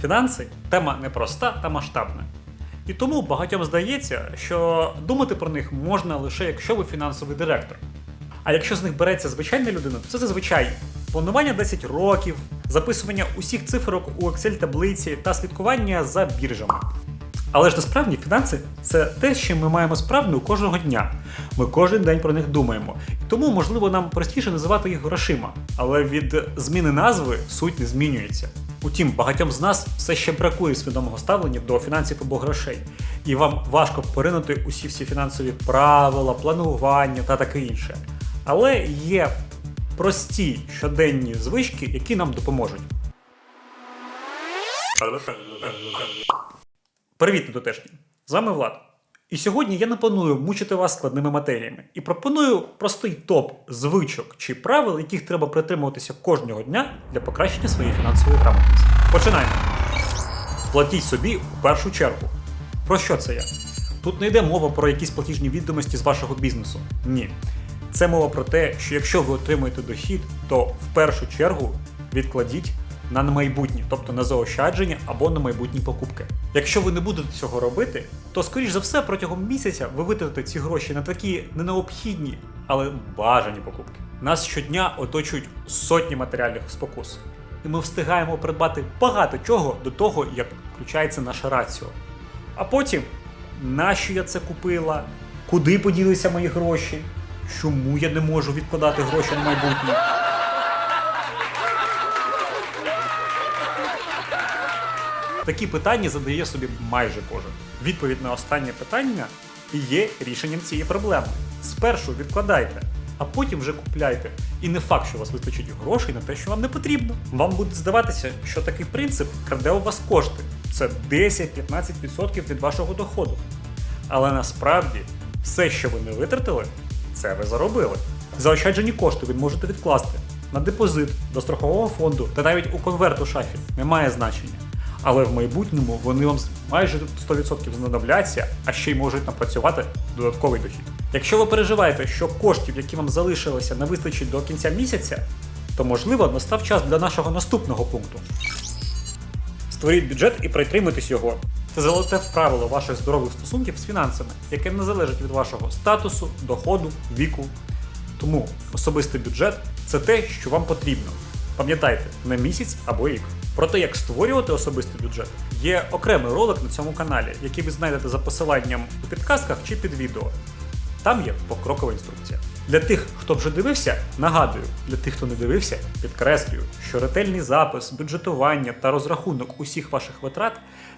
Фінанси тема непроста та масштабна. І тому багатьом здається, що думати про них можна лише якщо ви фінансовий директор. А якщо з них береться звичайна людина, то це зазвичай планування 10 років, записування усіх цифрок у Excel-таблиці та слідкування за біржами. Але ж насправді фінанси це те, чим ми маємо справу кожного дня. Ми кожен день про них думаємо. І тому, можливо, нам простіше називати їх грошима. Але від зміни назви суть не змінюється. Утім, багатьом з нас все ще бракує свідомого ставлення до фінансів або грошей, і вам важко поринути усі всі фінансові правила, планування та таке інше. Але є прості щоденні звички, які нам допоможуть. Привіт, недотешні! З вами Влад. І сьогодні я не планую мучити вас складними матеріями і пропоную простий топ звичок чи правил, яких треба притримуватися кожного дня для покращення своєї фінансової грамотності. Починаємо. Платіть собі у першу чергу. Про що це я? Тут не йде мова про якісь платіжні відомості з вашого бізнесу. Ні. Це мова про те, що якщо ви отримуєте дохід, то в першу чергу відкладіть на майбутнє, тобто на заощадження або на майбутні покупки. Якщо ви не будете цього робити, то скоріш за все протягом місяця ви витратите ці гроші на такі необхідні, але бажані покупки. Нас щодня оточують сотні матеріальних спокус, і ми встигаємо придбати багато чого до того, як включається наша раціо. А потім, нащо я це купила, куди поділися мої гроші, чому я не можу відкладати гроші на майбутнє. Такі питання задає собі майже кожен. Відповідь на останнє питання є рішенням цієї проблеми. Спершу відкладайте, а потім вже купляйте. І не факт, що у вас вистачить грошей на те, що вам не потрібно. Вам буде здаватися, що такий принцип краде у вас кошти. Це 10-15% від вашого доходу. Але насправді все, що ви не витратили, це ви заробили. Заощаджені кошти ви можете відкласти на депозит, до страхового фонду та навіть у конверт у шафі. Немає значення. Але в майбутньому вони вам майже 100% знадобляться, а ще й можуть напрацювати додатковий дохід. Якщо ви переживаєте, що коштів, які вам залишилися, не вистачить до кінця місяця, то можливо настав час для нашого наступного пункту. Створіть бюджет і притримуйтесь його. Це золоте правило ваших здорових стосунків з фінансами, яке не залежить від вашого статусу, доходу, віку. Тому особистий бюджет це те, що вам потрібно. Пам'ятайте, на місяць або рік. Про те, як створювати особистий бюджет, є окремий ролик на цьому каналі, який ви знайдете за посиланням у підказках чи під відео. Там є покрокова інструкція. Для тих, хто вже дивився, нагадую, для тих, хто не дивився, підкреслюю, що ретельний запис, бюджетування та розрахунок усіх ваших витрат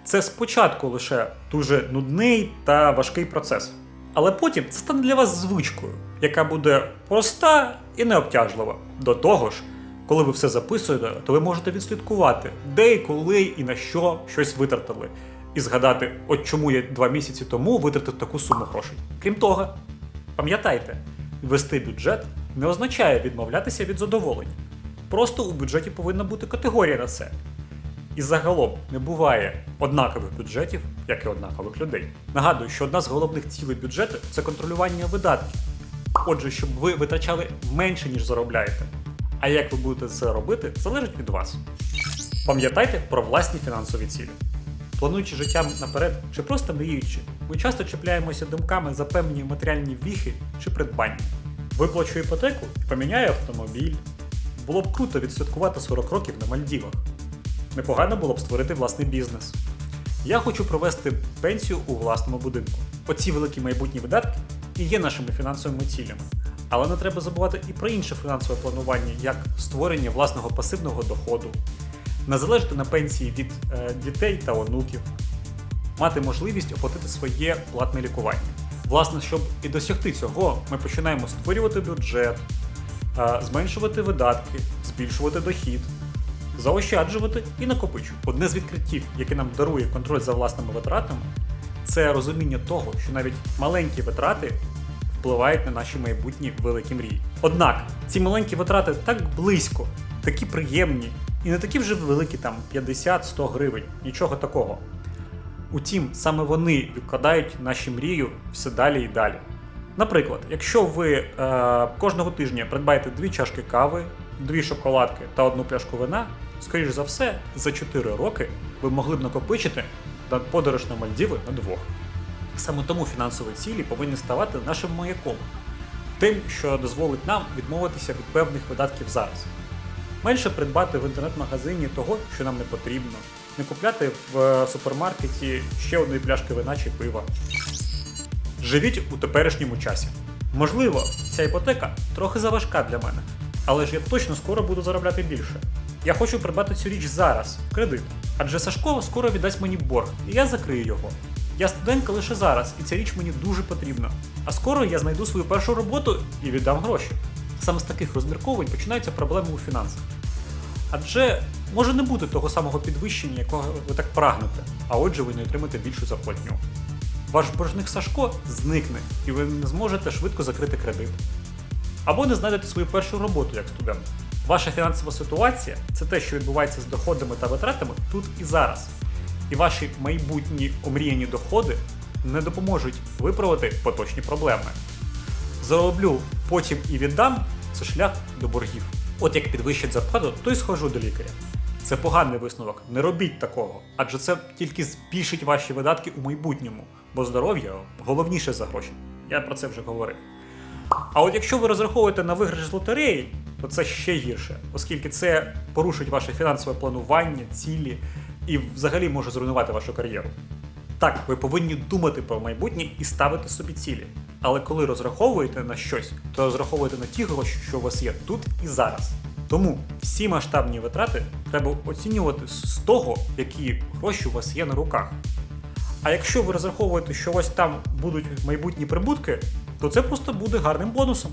це спочатку лише дуже нудний та важкий процес. Але потім це стане для вас звичкою, яка буде проста і необтяжлива. До того ж, коли ви все записуєте, то ви можете відслідкувати, де і коли і на що щось витратили, і згадати, от чому я два місяці тому витратив таку суму грошей. Крім того, пам'ятайте, вести бюджет не означає відмовлятися від задоволень. Просто у бюджеті повинна бути категорія на це. І загалом не буває однакових бюджетів, як і однакових людей. Нагадую, що одна з головних цілей бюджету це контролювання видатків. Отже, щоб ви витрачали менше, ніж заробляєте. А як ви будете це робити, залежить від вас. Пам'ятайте про власні фінансові цілі. Плануючи життя наперед чи просто мріючи, ми часто чіпляємося думками за певні матеріальні віхи чи придбання. Виплачу іпотеку і поміняю автомобіль. Було б круто відсвяткувати 40 років на Мальдівах. Непогано було б створити власний бізнес. Я хочу провести пенсію у власному будинку. Оці великі майбутні видатки і є нашими фінансовими цілями. Але не треба забувати і про інше фінансове планування, як створення власного пасивного доходу, не залежати на пенсії від е, дітей та онуків, мати можливість оплатити своє платне лікування. Власне, щоб і досягти цього, ми починаємо створювати бюджет, е, зменшувати видатки, збільшувати дохід, заощаджувати і накопичувати. Одне з відкриттів, яке нам дарує контроль за власними витратами, це розуміння того, що навіть маленькі витрати впливають на наші майбутні великі мрії. Однак ці маленькі витрати так близько, такі приємні і не такі вже великі, там 50-100 гривень, нічого такого. Утім, саме вони відкладають наші мрію все далі і далі. Наприклад, якщо ви е, кожного тижня придбаєте дві чашки кави дві шоколадки та одну пляшку вина, скоріш за все, за 4 роки ви могли б накопичити на подорож на Мальдіви на двох. Саме тому фінансові цілі повинні ставати нашим маяком, тим, що дозволить нам відмовитися від певних видатків зараз. Менше придбати в інтернет-магазині того, що нам не потрібно, не купляти в е, супермаркеті ще одної пляшки вина чи пива. Живіть у теперішньому часі. Можливо, ця іпотека трохи заважка для мене, але ж я точно скоро буду заробляти більше. Я хочу придбати цю річ зараз, в кредит, адже Сашко скоро віддасть мені борг, і я закрию його. Я студентка лише зараз, і ця річ мені дуже потрібна. А скоро я знайду свою першу роботу і віддам гроші. Саме з таких розмірковань починаються проблеми у фінансах. Адже може не бути того самого підвищення, якого ви так прагнете, а отже ви не отримаєте більшу зарплатню. Ваш боржник Сашко зникне, і ви не зможете швидко закрити кредит. Або не знайдете свою першу роботу як студент. Ваша фінансова ситуація це те, що відбувається з доходами та витратами тут і зараз. І ваші майбутні омріяні доходи не допоможуть виправити поточні проблеми. Зароблю, потім і віддам це шлях до боргів. От як підвищать зарплату, то й схожу до лікаря. Це поганий висновок. Не робіть такого, адже це тільки збільшить ваші видатки у майбутньому, бо здоров'я головніше за гроші. Я про це вже говорив. А от якщо ви розраховуєте на виграш з лотереї, то це ще гірше, оскільки це порушить ваше фінансове планування, цілі і взагалі може зруйнувати вашу кар'єру. Так, ви повинні думати про майбутнє і ставити собі цілі. Але коли розраховуєте на щось, то розраховуєте на ті гроші, що у вас є тут і зараз. Тому всі масштабні витрати треба оцінювати з того, які гроші у вас є на руках. А якщо ви розраховуєте, що ось там будуть майбутні прибутки, то це просто буде гарним бонусом.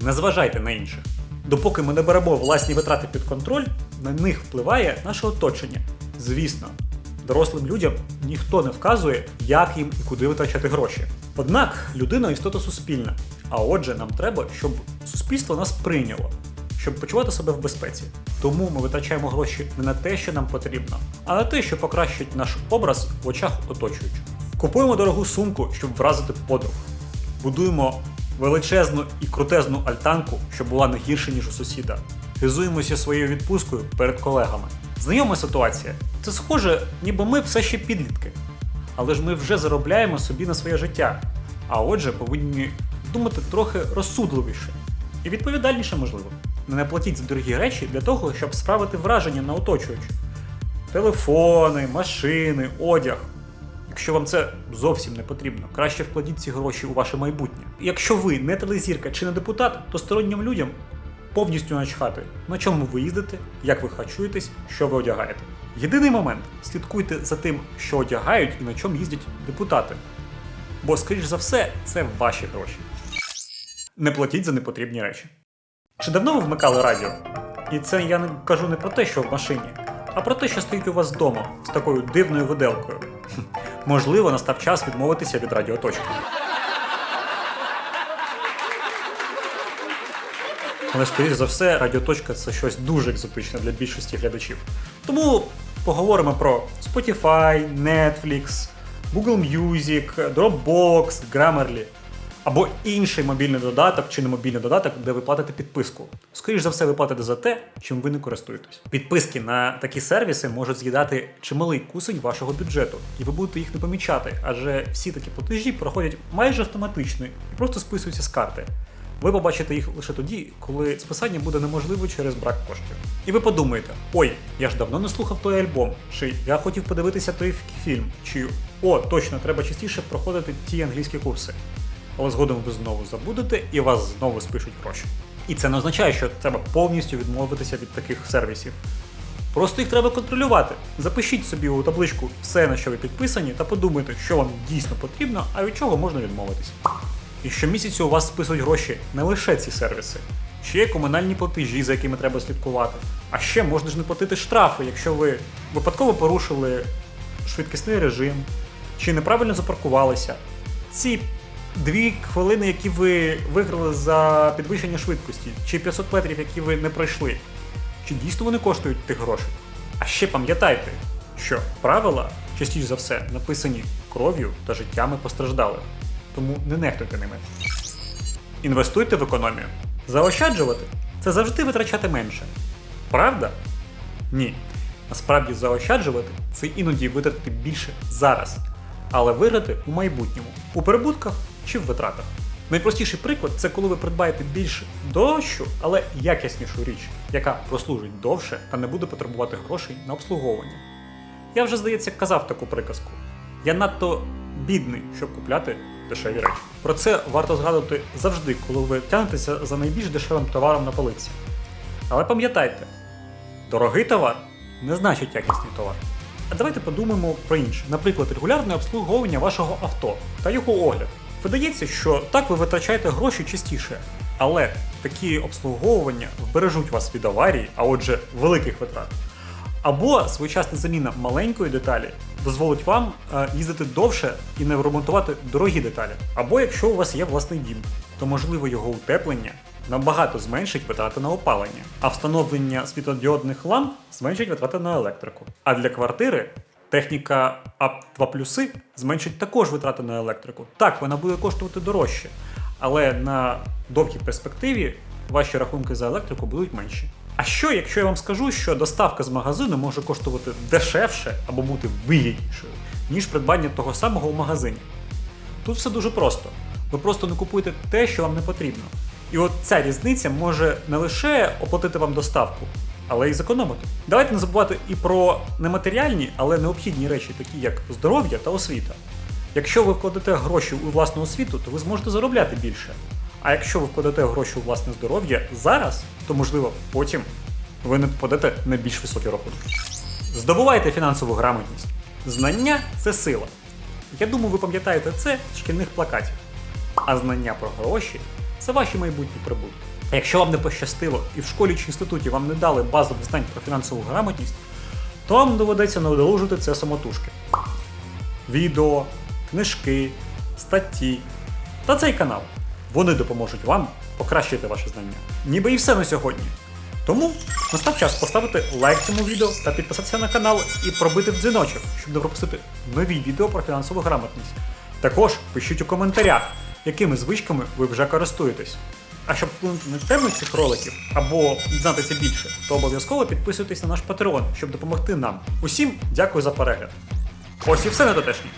Не зважайте на інших. Допоки ми не беремо власні витрати під контроль, на них впливає наше оточення. Звісно, дорослим людям ніхто не вказує, як їм і куди витрачати гроші. Однак людина істота суспільна, а отже, нам треба, щоб суспільство нас прийняло, щоб почувати себе в безпеці. Тому ми витрачаємо гроші не на те, що нам потрібно, а на те, що покращить наш образ в очах оточуючих. Купуємо дорогу сумку, щоб вразити подруг. Будуємо величезну і крутезну альтанку, що була не гірше, ніж у сусіда. Хизуємося своєю відпусткою перед колегами. Знайома ситуація. Це схоже, ніби ми все ще підлітки. Але ж ми вже заробляємо собі на своє життя. А отже, повинні думати трохи розсудливіше і відповідальніше, можливо. Не платіть за дорогі речі для того, щоб справити враження на оточуючих. Телефони, машини, одяг. Якщо вам це зовсім не потрібно, краще вкладіть ці гроші у ваше майбутнє. Якщо ви не телезірка чи не депутат, то стороннім людям повністю начхати, на чому ви їздите, як ви харчуєтесь, що ви одягаєте. Єдиний момент слідкуйте за тим, що одягають і на чому їздять депутати. Бо, скоріш за все, це ваші гроші. Не платіть за непотрібні речі. Чи давно ви вмикали радіо? І це я не кажу не про те, що в машині, а про те, що стоїть у вас вдома з такою дивною виделкою. Можливо, настав час відмовитися від радіоточки. Але, скоріш за все, радіоточка це щось дуже екзотичне для більшості глядачів. Тому поговоримо про Spotify, Netflix, Google Music, Dropbox, Grammarly або інший мобільний додаток чи не мобільний додаток, де ви платите підписку. Скоріш за все, ви платите за те, чим ви не користуєтесь. Підписки на такі сервіси можуть з'їдати чималий кусень вашого бюджету, і ви будете їх не помічати, адже всі такі платежі проходять майже автоматично і просто списуються з карти. Ви побачите їх лише тоді, коли списання буде неможливо через брак коштів. І ви подумаєте: ой, я ж давно не слухав той альбом, чи я хотів подивитися той фільм, чи о, точно, треба частіше проходити ті англійські курси. Але згодом ви знову забудете і вас знову спишуть гроші. І це не означає, що треба повністю відмовитися від таких сервісів. Просто їх треба контролювати. Запишіть собі у табличку все, на що ви підписані, та подумайте, що вам дійсно потрібно, а від чого можна відмовитись. І щомісяцю у вас списують гроші не лише ці сервіси, ще є комунальні платежі, за якими треба слідкувати. А ще можна ж не платити штрафи, якщо ви випадково порушили швидкісний режим чи неправильно запаркувалися. Ці дві хвилини, які ви виграли за підвищення швидкості, чи 500 метрів, які ви не пройшли, чи дійсно вони коштують тих грошей? А ще пам'ятайте, що правила частіше за все написані кров'ю та життями постраждалих, тому не нехтуйте ними. Інвестуйте в економію. Заощаджувати це завжди витрачати менше. Правда? Ні. Насправді заощаджувати це іноді витратити більше зараз, але виграти у майбутньому, у прибутках чи в витратах. Найпростіший приклад це коли ви придбаєте більш дорожчу, але якіснішу річ, яка прослужить довше та не буде потребувати грошей на обслуговування. Я вже, здається, казав таку приказку. Я надто бідний, щоб купляти дешеві речі. Про це варто згадувати завжди, коли ви тягнетеся за найбільш дешевим товаром на полиці. Але пам'ятайте, дорогий товар не значить якісний товар. А давайте подумаємо про інше. Наприклад, регулярне обслуговування вашого авто та його огляд. Видається, що так ви витрачаєте гроші частіше, але такі обслуговування вбережуть вас від аварії, а отже, великих витрат. Або своєчасна заміна маленької деталі дозволить вам е, їздити довше і не ремонтувати дорогі деталі. Або якщо у вас є власний дім, то можливо його утеплення набагато зменшить витрати на опалення, а встановлення світлодіодних ламп зменшить витрати на електрику. А для квартири техніка АП2 плюси зменшить також витрати на електрику. Так, вона буде коштувати дорожче, але на довгій перспективі ваші рахунки за електрику будуть менші. А що, якщо я вам скажу, що доставка з магазину може коштувати дешевше або бути вигіднішою, ніж придбання того самого у магазині? Тут все дуже просто. Ви просто не купуєте те, що вам не потрібно. І от ця різниця може не лише оплатити вам доставку, але й зекономити. Давайте не забувати і про нематеріальні, але необхідні речі, такі як здоров'я та освіта. Якщо ви вкладете гроші у власну освіту, то ви зможете заробляти більше. А якщо ви вкладете гроші у власне здоров'я зараз, то можливо потім ви не попадете на більш високі рахунки. Здобувайте фінансову грамотність. Знання це сила. Я думаю, ви пам'ятаєте це з шкільних плакатів. А знання про гроші це ваші майбутні прибутки. Якщо вам не пощастило і в школі чи інституті вам не дали базових знань про фінансову грамотність, то вам доведеться надолужити це самотужки. Відео, книжки, статті та цей канал. Вони допоможуть вам покращити ваше знання. Ніби і все на сьогодні. Тому настав час поставити лайк цьому відео та підписатися на канал і пробити дзвіночок, щоб не пропустити нові відео про фінансову грамотність. Також пишіть у коментарях, якими звичками ви вже користуєтесь. А щоб вплинути на теми цих роликів або дізнатися більше, то обов'язково підписуйтесь на наш патреон, щоб допомогти нам. Усім дякую за перегляд. Ось і все на дотешнє.